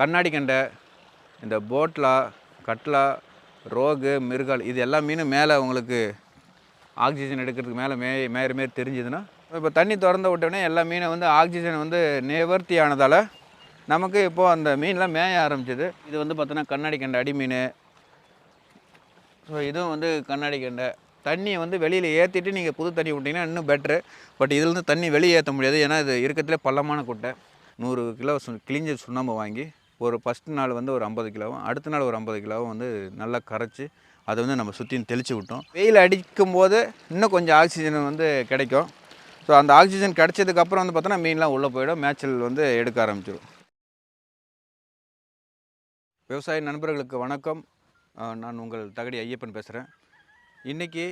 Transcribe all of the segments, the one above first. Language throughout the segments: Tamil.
கண்ணாடி கண்டை இந்த போட்லா கட்லா ரோகு மிருகால் இது எல்லா மீனும் மேலே உங்களுக்கு ஆக்சிஜன் எடுக்கிறதுக்கு மேலே மே மேறு மாரி தெரிஞ்சுதுன்னா இப்போ தண்ணி திறந்த விட்டோடனே எல்லா மீனும் வந்து ஆக்சிஜன் வந்து நிவர்த்தி ஆனதால் நமக்கு இப்போது அந்த மீன்லாம் மேய ஆரம்பிச்சது. இது வந்து பார்த்தோன்னா கண்ணாடி கண்டை அடி மீன். ஸோ இதுவும் வந்து கண்ணாடி கண்டை. தண்ணியை வந்து வெளியில் ஏற்றிட்டு நீங்கள் புது தண்ணி விட்டிங்கன்னா இன்னும் பெட்ரு பட் இதுலேருந்து தண்ணி வெளியே ஏற்ற முடியாது. ஏன்னா இது இருக்கிறதுலே பள்ளமான குட்டை. நூறு கிலோ சு கிழிஞ்ச சுண்ணாம்பு வாங்கி ஒரு ஃபஸ்ட் நாள் வந்து ஒரு ஐம்பது கிலோவும் அடுத்த நாள் ஒரு ஐம்பது கிலோவும் வந்து நல்லா கரைச்சி அதை வந்து நம்ம சுற்றியும் தெளித்து விட்டோம். வெயில் அடிக்கும் போது இன்னும் கொஞ்சம் ஆக்சிஜன் வந்து கிடைக்கும். ஸோ அந்த ஆக்சிஜன் கிடைச்சதுக்கப்புறம் வந்து பார்த்தோன்னா மீன்லாம் உள்ளே போயிடும் மேய்ச்சல் வந்து எடுக்க ஆரம்பிச்சிடும் விவசாய நண்பர்களுக்கு வணக்கம். நான் உங்கள் தகடி ஐயப்பன் பேசுகிறேன் இன்றைக்கி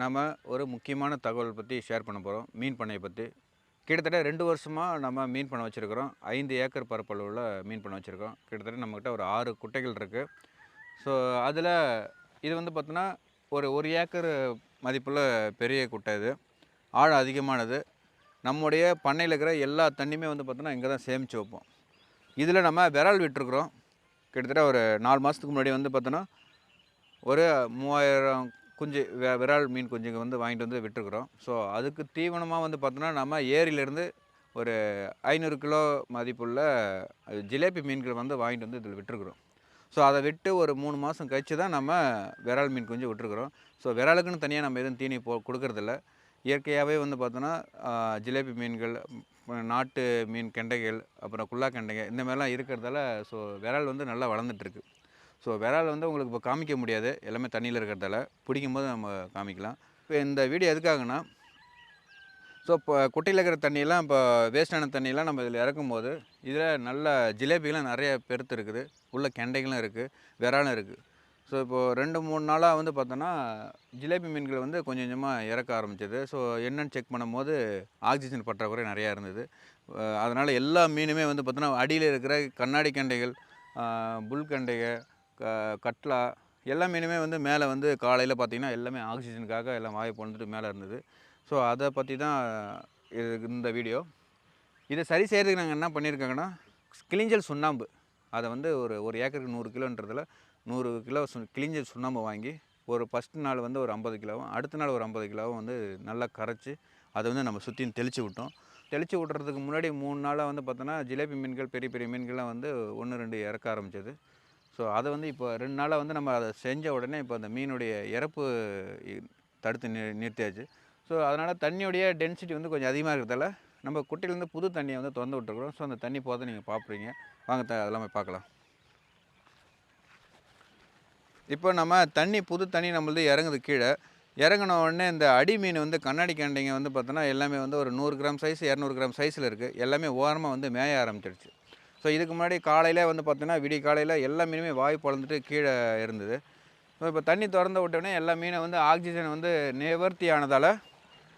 நாம் ஒரு முக்கியமான தகவல் பற்றி ஷேர் பண்ண போகிறோம் மீன் பண்ணையை பற்றி கிட்டத்தட்ட ரெண்டு வருஷமாக நம்ம மீன் பண்ண வச்சுருக்கிறோம். ஐந்து ஏக்கர் பரப்பளவில் மீன் பண்ண வச்சுருக்கோம். கிட்டத்தட்ட நம்மக்கிட்ட ஒரு ஆறு குட்டைகள் இருக்குது ஸோ அதில் இது வந்து பார்த்தோன்னா ஒரு ஒரு ஏக்கர் மதிப்புள்ள பெரிய குட்டை இது. ஆழம் அதிகமானது. நம்முடைய பண்ணையில் இருக்கிற எல்லா தண்ணியுமே வந்து பார்த்தோன்னா இங்கே தான் சேமித்து வைப்போம். இதில் நம்ம விரால் விட்டுருக்குறோம். கிட்டத்தட்ட ஒரு நாலு மாதத்துக்கு முன்னாடி வந்து பார்த்தோன்னா ஒரு மூவாயிரம் குஞ்சு விரால் மீன் குஞ்சுங்க வந்து வாங்கிட்டு வந்து விட்டுருக்குறோம். ஸோ அதுக்கு தீவனமாக வந்து பார்த்தோன்னா நம்ம ஏரியிலேருந்து ஒரு ஐநூறு கிலோ மதிப்புள்ள அது ஜிலேபி மீன்கள் வந்து வாங்கிட்டு வந்து இதில் விட்டுருக்குறோம். ஸோ அதை விட்டு ஒரு மூணு மாதம் கழித்து தான் நம்ம விரால் மீன் குஞ்சு விட்டுருக்குறோம். ஸோ விராலுக்குன்னு தனியாக நம்ம எதுவும் தீனி போ கொடுக்கறதில்ல. இயற்கையாகவே வந்து பார்த்தோன்னா ஜிலேபி மீன்கள் நாட்டு மீன் கெண்டைகள் அப்புறம் குல்லா கெண்டைகள் இந்த மாதிரிலாம் இருக்கிறதால ஸோ விரால் வந்து நல்லா வளர்ந்துட்டுருக்கு ஸோ விரால் வந்து உங்களுக்கு இப்போ காமிக்க முடியாது. எல்லாமே தண்ணியில் இருக்கிறதால. பிடிக்கும் போது நம்ம காமிக்கலாம். இப்போ இந்த வீடியோ எதுக்காகனா ஸோ இப்போ குட்டையில் இருக்கிற தண்ணியெல்லாம் இப்போ வேஸ்டான தண்ணியெல்லாம் நம்ம இதில் இறக்கும்போது இதில் நல்ல ஜிலேபிகளும் நிறைய பெருத்து இருக்குது. உள்ள கெண்டைகளும் இருக்குது விராலும் இருக்குது ஸோ இப்போது ரெண்டு மூணு நாளாக வந்து பார்த்தோன்னா ஜிலேபி மீன்கள் வந்து கொஞ்சம் கொஞ்சமாக இறக்க ஆரம்பிச்சது. ஸோ என்னென்னு செக் பண்ணும்போது ஆக்சிஜன் பற்றாக்குறை நிறையா இருந்தது. அதனால் எல்லா மீனுமே வந்து பார்த்தோன்னா அடியில் இருக்கிற கண்ணாடி கெண்டைகள் புல் கண்டைகள் கட்லா எல்லா மீனுமே வந்து மேலே வந்து காலையில் பார்த்திங்கன்னா எல்லாமே ஆக்சிஜனுக்காக எல்லாம் வாயை பொழுதுட்டு மேலே இருந்தது. ஸோ அதை பற்றி தான் இது இந்த வீடியோ. இதை சரி செய்கிறதுக்கு நாங்கள் என்ன பண்ணியிருக்காங்கன்னா கிளிஞ்சல் சுண்ணாம்பு. அதை வந்து ஒரு ஒரு ஏக்கருக்கு நூறு கிலோன்றதில் நூறு கிலோ சு கிளிஞ்சல் சுண்ணாம்பு வாங்கி ஒரு ஃபஸ்ட் நாள் வந்து ஒரு ஐம்பது கிலோவும் அடுத்த நாள் ஒரு ஐம்பது கிலோவும் வந்து நல்லா கரைச்சி அதை வந்து நம்ம சுற்றியும் தெளித்து விட்டோம். தெளித்து விட்றதுக்கு முன்னாடி மூணு நாளாக வந்து பார்த்தோன்னா ஜிலேபி மீன்கள் பெரிய பெரிய மீன்கள்லாம் வந்து ஒன்று ரெண்டு இறக்க ஆரம்பித்தது ஸோ அதை வந்து இப்போ ரெண்டு நாளாக வந்து நம்ம அதை செஞ்ச உடனே இப்போ அந்த மீனுடைய இறப்பு தடுத்து நி நிறுத்தியாச்சு. ஸோ அதனால் தண்ணியுடைய டென்சிட்டி வந்து கொஞ்சம் அதிகமாக இருக்கிறதால நம்ம குட்டையிலேருந்து புது தண்ணியை வந்து திறந்து விட்டுருக்குறோம். ஸோ அந்த தண்ணி போதை நீங்கள் பார்ப்பீங்க வாங்க த அதெல்லாமே பார்க்கலாம் இப்போ நம்ம தண்ணி புது தண்ணி நம்மளது இறங்குது கீழே. இறங்கின உடனே இந்த அடி மீன் வந்து கண்ணாடி கண்டிங்க வந்து பார்த்தோன்னா எல்லாமே வந்து ஒரு நூறு கிராம் சைஸ் இரநூறு கிராம் சைஸில் இருக்குது எல்லாமே ஓரமாக வந்து மேய ஆரம்பிச்சிடுச்சு ஸோ இதுக்கு முன்னாடி காலையில் வந்து பார்த்தோன்னா விடிய காலையில் எல்லா மீனுமே வாய் பொழந்துட்டு கீழே இருந்தது. ஸோ இப்போ தண்ணி திறந்த விட்டோடனே எல்லா மீனை வந்து ஆக்சிஜன் வந்து நிவர்த்தி ஆனதால்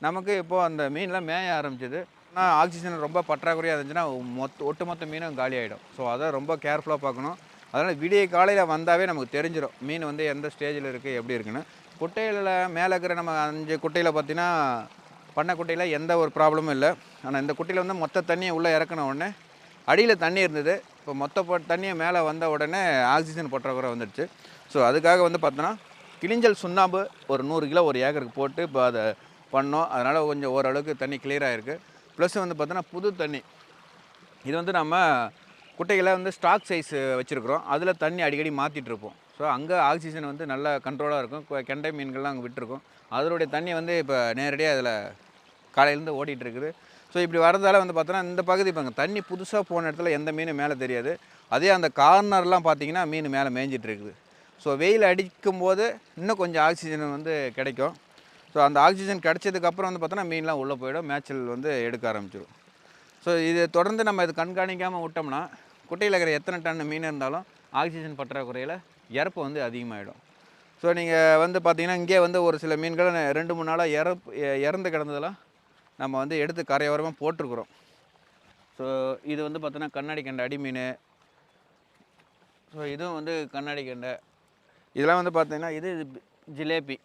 நமக்கு இப்போது அந்த மீன்லாம் மேய ஆரம்பிச்சிது. ஆனால் ஆக்சிஜன் ரொம்ப பற்றாக்குறையாக இருந்துச்சுன்னா மொத்த ஒட்டுமொத்த மீனும் காலி ஆகிடும் ஸோ அதை ரொம்ப கேர்ஃபுல்லாக பார்க்கணும். அதனால் விடிய காலையில் வந்தாவே நமக்கு தெரிஞ்சிடும் மீன் வந்து எந்த ஸ்டேஜில் இருக்குது எப்படி இருக்குன்னு. குட்டையில் மேலே இருக்கிற நம்ம அஞ்சு குட்டையில் பார்த்தீங்கன்னா பண்ணை குட்டையில் எந்த ஒரு ப்ராப்ளமும் இல்லை. ஆனால் இந்த குட்டையில் வந்து மொத்த தண்ணியை உள்ளே இறக்கின உடனே அடியில் தண்ணி இருந்தது. இப்போ மொத்த பொ தண்ணியை மேலே வந்த உடனே ஆக்சிஜன் பற்றாக்குறை வந்துடுச்சு. ஸோ அதுக்காக வந்து பார்த்தோன்னா கிளிஞ்சல் சுண்ணாம்பு ஒரு நூறு கிலோ ஒரு ஏக்கருக்கு போட்டு இப்போ அதை பண்ணோம். அதனால் கொஞ்சம் ஓரளவுக்கு தண்ணி கிளியராக இருக்குது ப்ளஸ் வந்து பார்த்தோன்னா புது தண்ணி. இது வந்து நம்ம குட்டைகளை வந்து ஸ்டாக் சைஸ் வச்சுருக்குறோம். அதில் தண்ணி அடிக்கடி மாற்றிட்டு இருப்போம். ஸோ அங்கே ஆக்சிஜன் வந்து நல்ல கண்ட்ரோலாக இருக்கும். கெண்டை மீன்கள்லாம் அங்கே விட்டுருக்கும். அதனுடைய தண்ணி வந்து இப்போ நேரடியாக அதில் காலையிலேருந்து ஓடிட்டுருக்குது ஸோ இப்படி வரதால் வந்து பார்த்தோன்னா இந்த பகுதி பாருங்க தண்ணி புதுசாக போன இடத்துல எந்த மீனும் மேலே தெரியாது. அதே அந்த கார்னர்லாம் பார்த்தீங்கன்னா மீன் மேலே மேய்ஞ்சிட்டு இருக்குது. ஸோ வெயில் அடிக்கும் போது இன்னும் கொஞ்சம் ஆக்சிஜன் வந்து கிடைக்கும். ஸோ அந்த ஆக்சிஜன் கிடைச்சதுக்கப்புறம் வந்து பார்த்தோன்னா மீன்லாம் உள்ளே போயிடும் மேய்ச்சல் வந்து எடுக்க ஆரம்பிச்சிடும் ஸோ இது தொடர்ந்து நம்ம இது கண்காணிக்காமல் விட்டோம்னா குட்டையில் இருக்கிற எத்தனை டன் மீன் இருந்தாலும் ஆக்சிஜன் பற்றாக்குறையில் இறப்பு வந்து அதிகமாகிடும் ஸோ நீங்கள் வந்து பார்த்தீங்கன்னா இங்கே வந்து ஒரு சில மீன்கள் ரெண்டு மூணு நாளாக இறப்பு இறந்து கிடந்ததெல்லாம் நம்ம வந்து எடுத்து கரையோரமாக போட்டிருக்குறோம். ஸோ இது வந்து பார்த்தோன்னா கண்ணாடி கண்டை அடிமீன். ஸோ இதுவும் வந்து கண்ணாடி கண்டை. இதெல்லாம் வந்து பார்த்திங்கன்னா இது ஜிலேபி.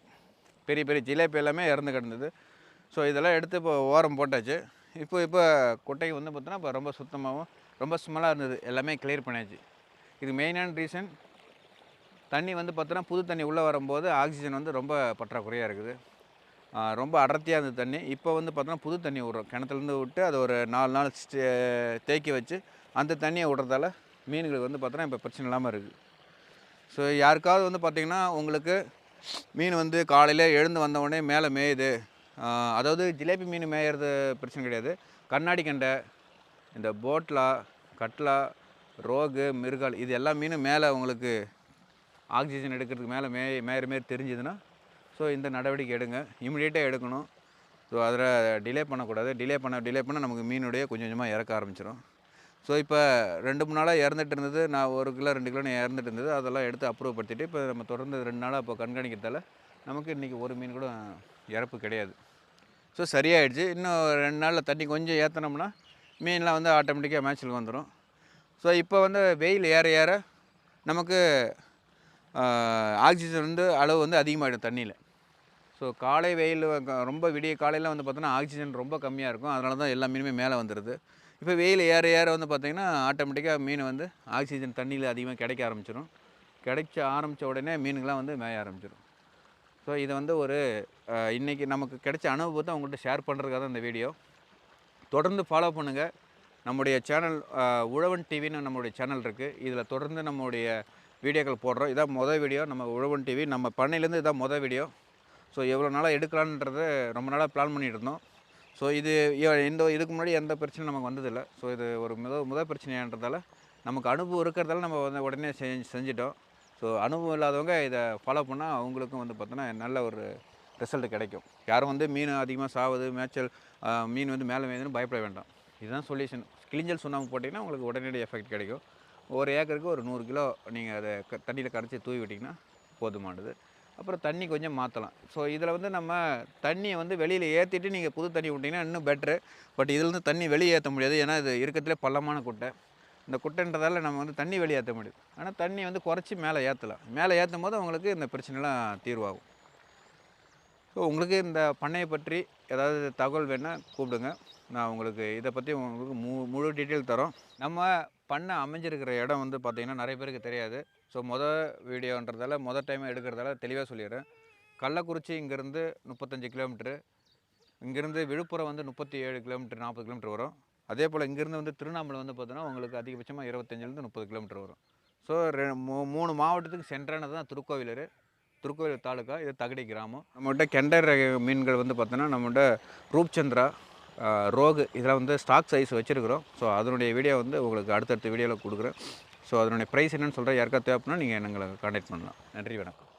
பெரிய பெரிய ஜிலேபி எல்லாமே இறந்து கிடந்தது. ஸோ இதெல்லாம் எடுத்து இப்போ ஓரம் போட்டாச்சு. இப்போ இப்போ குட்டை வந்து பார்த்தோன்னா இப்போ ரொம்ப சுத்தமாகவும் ரொம்ப ஸ்மெல்லாக இருந்தது. எல்லாமே கிளியர் பண்ணியாச்சு. இது மெயினான ரீசன் தண்ணி வந்து பார்த்தோன்னா புது தண்ணி உள்ளே வரும்போது ஆக்சிஜன் வந்து ரொம்ப பற்றாக்குறையாக இருக்குது. ரொம்ப அடர்த்தியாக இருந்த தண்ணி. இப்போ வந்து பார்த்தோன்னா புது தண்ணி விட்றோம். கிணத்துலேருந்து விட்டு அதை ஒரு நாலு நாள் ஸ்டே- தேக்கி வச்சு அந்த தண்ணியை விடுறதால மீன்களுக்கு வந்து பார்த்தோன்னா இப்போ பிரச்சனை இல்லாமல் இருக்குது ஸோ யாருக்காவது வந்து பார்த்திங்கன்னா உங்களுக்கு மீன் வந்து காலையில் எழுந்து வந்தவுடனே மேலே மேயுது. அதாவது ஜிலேபி மீன் மேயறது பிரச்சனை கிடையாது. கண்ணாடி கண்டை இந்த போட்லா கட்லா ரோகு மிருகால் இது எல்லா மீனும் மேலே உங்களுக்கு ஆக்சிஜன் எடுக்கிறதுக்கு மேலே மே மேயிற மாரி தெரிஞ்சுதுன்னா ஸோ இந்த நடவடிக்கை எடுங்க. இமிடியேட்டாக எடுக்கணும். ஸோ அதில் டிலே பண்ணக்கூடாது. டிலே பண்ண டிலே பண்ண நமக்கு மீனுடைய கொஞ்சம் கொஞ்சமாக இறக்க ஆரம்பிச்சிடும் ஸோ இப்போ ரெண்டு மூணு நாளாக இறந்துட்டு இருந்தது. நான் ஒரு கிலோ ரெண்டு கிலோ இறந்துட்டு இருந்தது. அதெல்லாம் எடுத்து அப்ரூவ் படுத்திட்டு இப்போ நம்ம தொடர்ந்து ரெண்டு நாளாக இப்போ கண்காணிக்கிறதால நமக்கு இன்றைக்கி ஒரு மீன் கூட இறப்பு கிடையாது. ஸோ சரியாயிடுச்சு. இன்னும் ரெண்டு நாளில் தண்ணி கொஞ்சம் ஏற்றினோம்னா மீன்லாம் வந்து ஆட்டோமேட்டிக்காக மேட்ச்சில் வந்துடும் ஸோ இப்போ வந்து வெயில் ஏற ஏற நமக்கு ஆக்சிஜன் வந்து அளவு வந்து அதிகமாகிடும் தண்ணியில். ஸோ காலை வெயில் ரொம்ப விடிய காலையில் வந்து பார்த்தோன்னா ஆக்சிஜன் ரொம்ப கம்மியாக இருக்கும். அதனால தான் எல்லா மீனுமே மேலே வந்துடுது இப்போ வெயில் ஏற ஏற வந்து பார்த்திங்கன்னா ஆட்டோமேட்டிக்காக மீன் வந்து ஆக்சிஜன் தண்ணியில் அதிகமாக கிடைக்க ஆரம்பிச்சிடும் கிடைக்க ஆரம்பித்த உடனே மீனுங்களாம் வந்து மேய ஆரம்பிச்சிடும் ஸோ இதை வந்து ஒரு இன்றைக்கி நமக்கு கிடைச்ச அனுபவத்தை உங்கள்கிட்ட ஷேர் பண்ணுறதுக்காக தான் இந்த வீடியோ தொடர்ந்து ஃபாலோ பண்ணுங்கள் நம்முடைய சேனல் உழவன் டிவின்னு நம்மளுடைய சேனல் இருக்குது இதில் தொடர்ந்து நம்முடைய வீடியோக்கள் போடுறோம். இதான் மொதல் வீடியோ நம்ம உழவன் டிவி நம்ம பண்ணையிலேருந்து இதான் மொதல் வீடியோ ஸோ எவ்வளோ நாளாக எடுக்கலான்றது ரொம்ப நாளாக பிளான் பண்ணிகிட்டு இருந்தோம். ஸோ இது இந்த இதுக்கு முன்னாடி எந்த பிரச்சனையும் நமக்கு வந்ததில்லை. ஸோ இது ஒரு முத முதல் பிரச்சனைன்றதால நமக்கு அனுபவம் இருக்கிறதால நம்ம வந்து உடனே செஞ்சு செஞ்சிட்டோம். ஸோ அனுபவம் இல்லாதவங்க இதை ஃபாலோ பண்ணால் அவங்களுக்கும் வந்து பார்த்தோன்னா நல்ல ஒரு ரிசல்ட் கிடைக்கும். யாரும் வந்து மீன் அதிகமாக சாவது மேய்ச்சல் மீன் வந்து மேலே வேணும்னு பயப்பட வேண்டாம். இதுதான் சொல்யூஷன் கிளிஞ்சல் சுண்ணாம்பு போட்டிங்கன்னா உங்களுக்கு உடனடி எஃபெக்ட் கிடைக்கும். ஒரு ஏக்கருக்கு ஒரு நூறு கிலோ நீங்கள் அதை க தண்ணியில் கரைச்சி தூவி விட்டிங்கன்னா போதுமானது. அப்புறம் தண்ணி கொஞ்சம் மாற்றலாம் ஸோ இதில் வந்து நம்ம தண்ணியை வந்து வெளியில் ஏற்றிட்டு நீங்கள் புது தண்ணி விட்டிங்கன்னா இன்னும் பெட்ரு பட் இதுலேருந்து தண்ணி வெளியே ஏற்ற முடியாது. ஏன்னா இது இருக்கிறதுலே பள்ளமான குட்டை. இந்த குட்டைன்றதால நம்ம வந்து தண்ணி வெளியே ஏற்ற முடியும். ஆனால் தண்ணி வந்து குறைச்சி மேலே ஏற்றலாம் மேலே ஏற்றும் போது உங்களுக்கு இந்த பிரச்சனைலாம் தீர்வாகும். ஸோ உங்களுக்கு இந்த பண்ணையை பற்றி ஏதாவது தகவல் வேணால் கூப்பிடுங்க. நான் உங்களுக்கு இதை பற்றி உங்களுக்கு மு முழு டீட்டெயில் தரோம். நம்ம பண்ணை அமைஞ்சிருக்கிற இடம் வந்து பார்த்திங்கன்னா நிறைய பேருக்கு தெரியாது. ஸோ மொதல் வீடியோன்றதால மொதல் டைம் எடுக்கிறதால தெளிவாக சொல்லிடுறேன். கள்ளக்குறிச்சி இங்கேருந்து முப்பத்தஞ்சு கிலோமீட்ரு இங்கேருந்து விழுப்புரம் வந்து முப்பத்தி ஏழு கிலோமீட்டர் நாற்பது கிலோமீட்டர் வரும். அதே போல் இங்கேருந்து வந்து திருவண்ணாமலை வந்து பார்த்தோன்னா உங்களுக்கு அதிகபட்சமாக இருபத்தஞ்சிலேருந்து முப்பது கிலோமீட்டர் வரும். ஸோ ரெ மூ மூணு மாவட்டத்துக்கு சென்றானது தான் திருக்கோவிலூர். திருக்கோவில் தாலுக்கா இது தகடி கிராமம். நம்மகிட்ட கெண்டர் ரக மீன்கள் வந்து பார்த்தோன்னா நம்மகிட்ட ரூப்சந்திரா ரோகு இதெல்லாம் வந்து ஸ்டாக் சைஸ் வச்சுருக்குறோம். ஸோ அதனுடைய வீடியோ வந்து உங்களுக்கு அடுத்தடுத்த வீடியோவில் கொடுக்குறேன். ஸோ அதனுடைய ப்ரைஸ் என்னென்னு சொல்கிறேன் யாருக்கா தேவைப்படனா நீங்கள் எங்களை காண்டாக்ட் பண்ணலாம். நன்றி வணக்கம்.